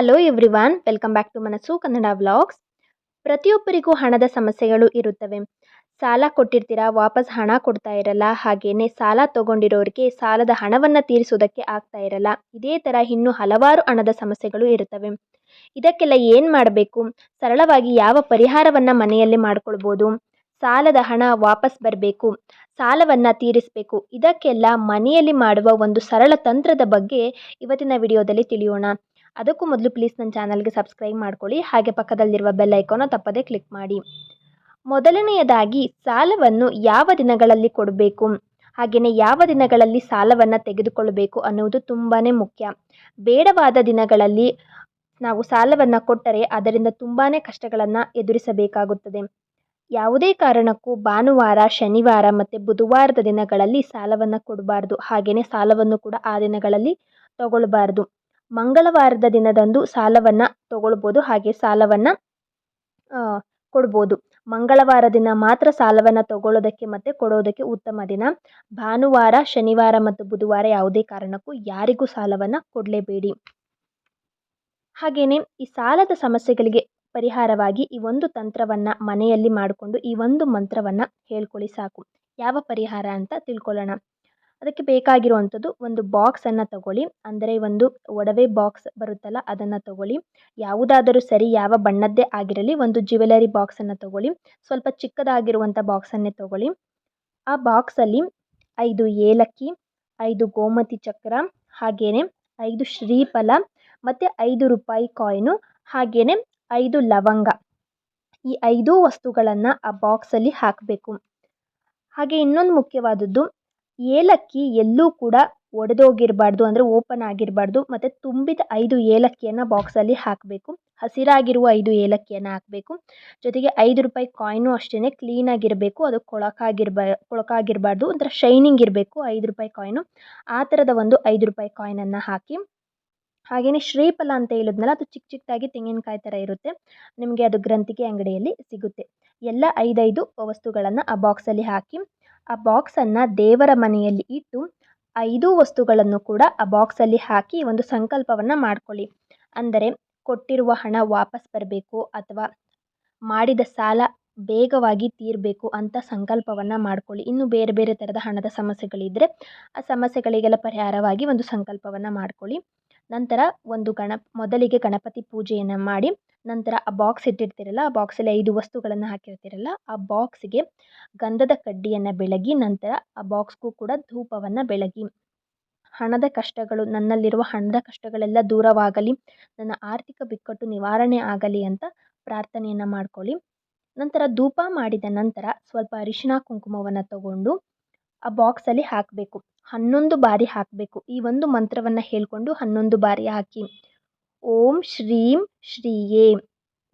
Hello everyone welcome back to Manassu Kannada vlogs ಪ್ರತಿಯೊಬ್ಬರಿಗೂ ಹಣದ ಸಮಸ್ಯೆಗಳು ಇರುತ್ತವೆ. ಸಾಲ ಕೊಟ್ಟಿರ್ತೀರಾ? ವಾಪಸ್ ಹಣ ಕೊಡ್ತಾ ಇರಲ್ಲ. ಹಾಗೆಯೇ ಸಾಲ ತಗೊಂಡಿರೋರಿಗೆ ಸಾಲದ ಹಣವನ್ನು ತೀರಿಸೋದಕ್ಕೆ ಆಗ್ತಾ ಇರಲ್ಲ. ಇದೇ ಥರ ಇನ್ನೂ ಹಲವಾರು ಹಣದ ಸಮಸ್ಯೆಗಳು ಇರುತ್ತವೆ. ಇದಕ್ಕೆಲ್ಲ ಏನು ಮಾಡಬೇಕು? ಸರಳವಾಗಿ ಯಾವ ಪರಿಹಾರವನ್ನು ಮನೆಯಲ್ಲಿ ಮಾಡ್ಕೊಳ್ಬೋದು? ಸಾಲದ ಹಣ ವಾಪಸ್ ಬರಬೇಕು. ಸಾಲವನ್ನು ತೀರಿಸಬೇಕು. ಇದಕ್ಕೆಲ್ಲ ಮನೆಯಲ್ಲಿ ಮಾಡುವ ಒಂದು ಸರಳ ತಂತ್ರದ ಬಗ್ಗೆ ಇವತ್ತಿನ ವಿಡಿಯೋದಲ್ಲಿ ತಿಳಿಯೋಣ. ಅದಕ್ಕೂ ಮೊದಲು ಪ್ಲೀಸ್ ನನ್ನ ಚಾನಲ್ಗೆ ಸಬ್ಸ್ಕ್ರೈಬ್ ಮಾಡ್ಕೊಳ್ಳಿ. ಹಾಗೆ ಪಕ್ಕದಲ್ಲಿರುವ ಬೆಲ್ ಐಕಾನ ತಪ್ಪದೇ ಕ್ಲಿಕ್ ಮಾಡಿ. ಮೊದಲನೆಯದಾಗಿ, ಸಾಲವನ್ನು ಯಾವ ದಿನಗಳಲ್ಲಿ ಕೊಡಬೇಕು? ಹಾಗೆಯೇ ಯಾವ ದಿನಗಳಲ್ಲಿ ಸಾಲವನ್ನು ತೆಗೆದುಕೊಳ್ಳಬೇಕು ಅನ್ನುವುದು ತುಂಬಾ ಮುಖ್ಯ. ಬೇಡವಾದ ದಿನಗಳಲ್ಲಿ ನಾವು ಸಾಲವನ್ನು ಕೊಟ್ಟರೆ ಅದರಿಂದ ತುಂಬಾ ಕಷ್ಟಗಳನ್ನು ಎದುರಿಸಬೇಕಾಗುತ್ತದೆ. ಯಾವುದೇ ಕಾರಣಕ್ಕೂ ಭಾನುವಾರ, ಶನಿವಾರ ಮತ್ತು ಬುಧವಾರದ ದಿನಗಳಲ್ಲಿ ಸಾಲವನ್ನು ಕೊಡಬಾರ್ದು. ಹಾಗೆಯೇ ಸಾಲವನ್ನು ಕೂಡ ಆ ದಿನಗಳಲ್ಲಿ ತಗೊಳ್ಬಾರ್ದು. ಮಂಗಳವಾರದ ದಿನದಂದು ಸಾಲವನ್ನು ತಗೊಳ್ಬೋದು, ಹಾಗೆ ಸಾಲವನ್ನು ಕೊಡ್ಬೋದು. ಮಂಗಳವಾರ ದಿನ ಮಾತ್ರ ಸಾಲವನ್ನು ತಗೊಳ್ಳೋದಕ್ಕೆ ಮತ್ತು ಕೊಡೋದಕ್ಕೆ ಉತ್ತಮ ದಿನ. ಭಾನುವಾರ, ಶನಿವಾರ ಮತ್ತು ಬುಧವಾರ ಯಾವುದೇ ಕಾರಣಕ್ಕೂ ಯಾರಿಗೂ ಸಾಲವನ್ನು ಕೊಡಲೇಬೇಡಿ. ಹಾಗೆಯೇ ಈ ಸಾಲದ ಸಮಸ್ಯೆಗಳಿಗೆ ಪರಿಹಾರವಾಗಿ ಈ ಒಂದು ತಂತ್ರವನ್ನು ಮನೆಯಲ್ಲಿ ಮಾಡಿಕೊಂಡು ಈ ಒಂದು ಮಂತ್ರವನ್ನು ಹೇಳ್ಕೊಳ್ಳಿ ಸಾಕು. ಯಾವ ಪರಿಹಾರ ಅಂತ ತಿಳ್ಕೊಳ್ಳೋಣ. ಅದಕ್ಕೆ ಬೇಕಾಗಿರುವಂಥದ್ದು ಒಂದು ಬಾಕ್ಸನ್ನು ತಗೊಳ್ಳಿ. ಅಂದರೆ ಒಂದು ಒಡವೆ ಬಾಕ್ಸ್ ಬರುತ್ತಲ್ಲ, ಅದನ್ನು ತಗೊಳ್ಳಿ. ಯಾವುದಾದರೂ ಸರಿ ಯಾವ ಬಣ್ಣದ್ದೇ ಆಗಿರಲಿ ಒಂದು ಜ್ಯುವೆಲರಿ ಬಾಕ್ಸನ್ನು ತಗೊಳ್ಳಿ. ಸ್ವಲ್ಪ ಚಿಕ್ಕದಾಗಿರುವಂಥ ಬಾಕ್ಸನ್ನೇ ತಗೊಳ್ಳಿ. ಆ ಬಾಕ್ಸಲ್ಲಿ ಐದು ಏಲಕ್ಕಿ, ಐದು ಗೋಮತಿ ಚಕ್ರ ಹಾಗೆಯೇ ಐದು ಶ್ರೀಫಲ, ಮತ್ತು ಐದು ರೂಪಾಯಿ ಕಾಯಿನು ಹಾಗೆಯೇ ಐದು ಲವಂಗ. ಈ ಐದು ವಸ್ತುಗಳನ್ನು ಆ ಬಾಕ್ಸಲ್ಲಿ ಹಾಕಬೇಕು. ಹಾಗೆ ಇನ್ನೊಂದು ಮುಖ್ಯವಾದದ್ದು ಏಲಕ್ಕಿ ಎಲ್ಲೂ ಕೂಡ ಒಡೆದೋಗಿರಬಾರ್ದು ಅಂದರೆ ಓಪನ್ ಆಗಿರಬಾರ್ದು. ಮತ್ತು ತುಂಬಿದ ಐದು ಏಲಕ್ಕಿಯನ್ನು ಬಾಕ್ಸಲ್ಲಿ ಹಾಕಬೇಕು. ಹಸಿರಾಗಿರುವ ಐದು ಏಲಕ್ಕಿಯನ್ನು ಹಾಕಬೇಕು. ಜೊತೆಗೆ ಐದು ರೂಪಾಯಿ ಕಾಯಿನು ಅಷ್ಟೇ ಕ್ಲೀನಾಗಿರಬೇಕು ಅದು ಕೊಳಕಾಗಿರ್ಬ, ಕೊಳಕಾಗಿರಬಾರ್ದು. ಒಂಥರ ಶೈನಿಂಗ್ ಇರಬೇಕು ಐದು ರೂಪಾಯಿ ಕಾಯಿನು ಆ ಥರದ ಒಂದು ಐದು ರೂಪಾಯಿ ಕಾಯಿನನ್ನು ಹಾಕಿ. ಹಾಗೆಯೇ ಶ್ರೀಫಲ ಅಂತ ಹೇಳಿದ್ನಲ್ಲ, ಅದು ಚಿಕ್ಕ ಚಿಕ್ಕದಾಗಿ ತೆಂಗಿನಕಾಯಿ ಥರ ಇರುತ್ತೆ. ನಿಮಗೆ ಅದು ಗ್ರಂಥಿಗೆ ಅಂಗಡಿಯಲ್ಲಿ ಸಿಗುತ್ತೆ. ಎಲ್ಲ ಐದೈದು ವಸ್ತುಗಳನ್ನು ಆ ಬಾಕ್ಸಲ್ಲಿ ಹಾಕಿ. ಆ ಬಾಕ್ಸನ್ನು ದೇವರ ಮನೆಯಲ್ಲಿ ಇಟ್ಟು ಐದು ವಸ್ತುಗಳನ್ನು ಕೂಡ ಆ ಬಾಕ್ಸಲ್ಲಿ ಹಾಕಿ ಒಂದು ಸಂಕಲ್ಪವನ್ನು ಮಾಡ್ಕೊಳ್ಳಿ. ಅಂದರೆ ಕೊಟ್ಟಿರುವ ಹಣ ವಾಪಸ್ ಬರಬೇಕು ಅಥವಾ ಮಾಡಿದ ಸಾಲ ಬೇಗವಾಗಿ ತೀರಬೇಕು ಅಂತ ಸಂಕಲ್ಪವನ್ನು ಮಾಡ್ಕೊಳ್ಳಿ. ಇನ್ನು ಬೇರೆ ಬೇರೆ ಥರದ ಹಣದ ಸಮಸ್ಯೆಗಳಿದ್ದರೆ ಆ ಸಮಸ್ಯೆಗಳಿಗೆಲ್ಲ ಪರಿಹಾರವಾಗಿ ಒಂದು ಸಂಕಲ್ಪವನ್ನು ಮಾಡ್ಕೊಳ್ಳಿ. ನಂತರ ಒಂದು ಗಣ ಮೊದಲಿಗೆ ಗಣಪತಿ ಪೂಜೆಯನ್ನು ಮಾಡಿ ನಂತರ ಆ ಬಾಕ್ಸ್ ಇಟ್ಟಿರ್ತೀರಲ್ಲ, ಆ ಬಾಕ್ಸಲ್ಲಿ ಐದು ವಸ್ತುಗಳನ್ನು ಹಾಕಿರ್ತೀರಲ್ಲ, ಆ ಬಾಕ್ಸಿಗೆ ಗಂಧದ ಕಡ್ಡಿಯನ್ನು ಬೆಳಗಿ ನಂತರ ಆ ಬಾಕ್ಸ್ಗೂ ಕೂಡ ಧೂಪವನ್ನು ಬೆಳಗಿ. ಹಣದ ಕಷ್ಟಗಳು, ನನ್ನಲ್ಲಿರುವ ಹಣದ ಕಷ್ಟಗಳೆಲ್ಲ ದೂರವಾಗಲಿ, ನನ್ನ ಆರ್ಥಿಕ ಬಿಕ್ಕಟ್ಟು ನಿವಾರಣೆ ಆಗಲಿ ಅಂತ ಪ್ರಾರ್ಥನೆಯನ್ನು ಮಾಡ್ಕೊಳ್ಳಿ. ನಂತರ ಧೂಪ ಮಾಡಿದ ನಂತರ ಸ್ವಲ್ಪ ಅರಿಶಿನ ಕುಂಕುಮವನ್ನು ತಗೊಂಡು ಆ ಬಾಕ್ಸಲ್ಲಿ ಹಾಕಬೇಕು. ಹನ್ನೊಂದು ಬಾರಿ ಹಾಕಬೇಕು. ಈ ಒಂದು ಮಂತ್ರವನ್ನು ಹೇಳಿಕೊಂಡು ಹನ್ನೊಂದು ಬಾರಿ ಹಾಕಿ. ಓಂ ಶ್ರೀಂ ಶ್ರೀಯೇ.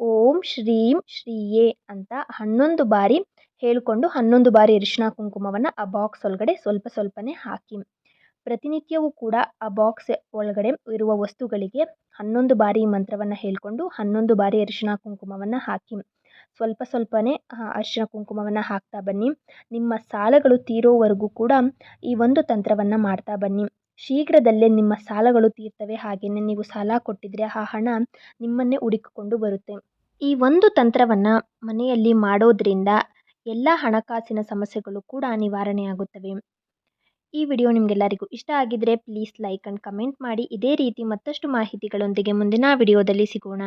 ಓಂ ಶ್ರೀಂ ಶ್ರೀಯೇ ಅಂತ ಹನ್ನೊಂದು ಬಾರಿ ಹೇಳಿಕೊಂಡು ಹನ್ನೊಂದು ಬಾರಿ ಅರಿಶಿನ ಕುಂಕುಮವನ್ನು ಆ ಬಾಕ್ಸ್ ಒಳಗಡೆ ಸ್ವಲ್ಪ ಸ್ವಲ್ಪನೇ ಹಾಕಿ. ಪ್ರತಿನಿತ್ಯವೂ ಕೂಡ ಆ ಬಾಕ್ಸ್ ಒಳಗಡೆ ಇರುವ ವಸ್ತುಗಳಿಗೆ ಹನ್ನೊಂದು ಬಾರಿ ಮಂತ್ರವನ್ನು ಹೇಳಿಕೊಂಡು ಹನ್ನೊಂದು ಬಾರಿ ಅರಿಶಿನ ಕುಂಕುಮವನ್ನು ಹಾಕಿ. ಸ್ವಲ್ಪ ಸ್ವಲ್ಪನೇ ಅರಿಶಿನ ಕುಂಕುಮವನ್ನು ಹಾಕ್ತಾ ಬನ್ನಿ. ನಿಮ್ಮ ಸಾಲಗಳು ತೀರೋವರೆಗೂ ಕೂಡ ಈ ಒಂದು ತಂತ್ರವನ್ನು ಮಾಡ್ತಾ ಬನ್ನಿ. ಶೀಘ್ರದಲ್ಲೇ ನಿಮ್ಮ ಸಾಲಗಳು ತೀರ್ತವೆ ಹಾಗೆಯೇ ನೀವು ಸಾಲ ಕೊಟ್ಟಿದ್ರೆ ಆ ಹಣ ನಿಮ್ಮನ್ನೇ ಹುಡುಕಿಕೊಂಡು ಬರುತ್ತೆ. ಈ ಒಂದು ತಂತ್ರವನ್ನು ಮನೆಯಲ್ಲಿ ಮಾಡೋದ್ರಿಂದ ಎಲ್ಲ ಹಣಕಾಸಿನ ಸಮಸ್ಯೆಗಳು ಕೂಡ ನಿವಾರಣೆಯಾಗುತ್ತವೆ. ಈ ವಿಡಿಯೋ ನಿಮಗೆಲ್ಲರಿಗೂ ಇಷ್ಟ ಆಗಿದ್ದರೆ ಪ್ಲೀಸ್ ಲೈಕ್ ಆ್ಯಂಡ್ ಕಮೆಂಟ್ ಮಾಡಿ. ಇದೇ ರೀತಿ ಮತ್ತಷ್ಟು ಮಾಹಿತಿಗಳೊಂದಿಗೆ ಮುಂದಿನ ವಿಡಿಯೋದಲ್ಲಿ ಸಿಗೋಣ.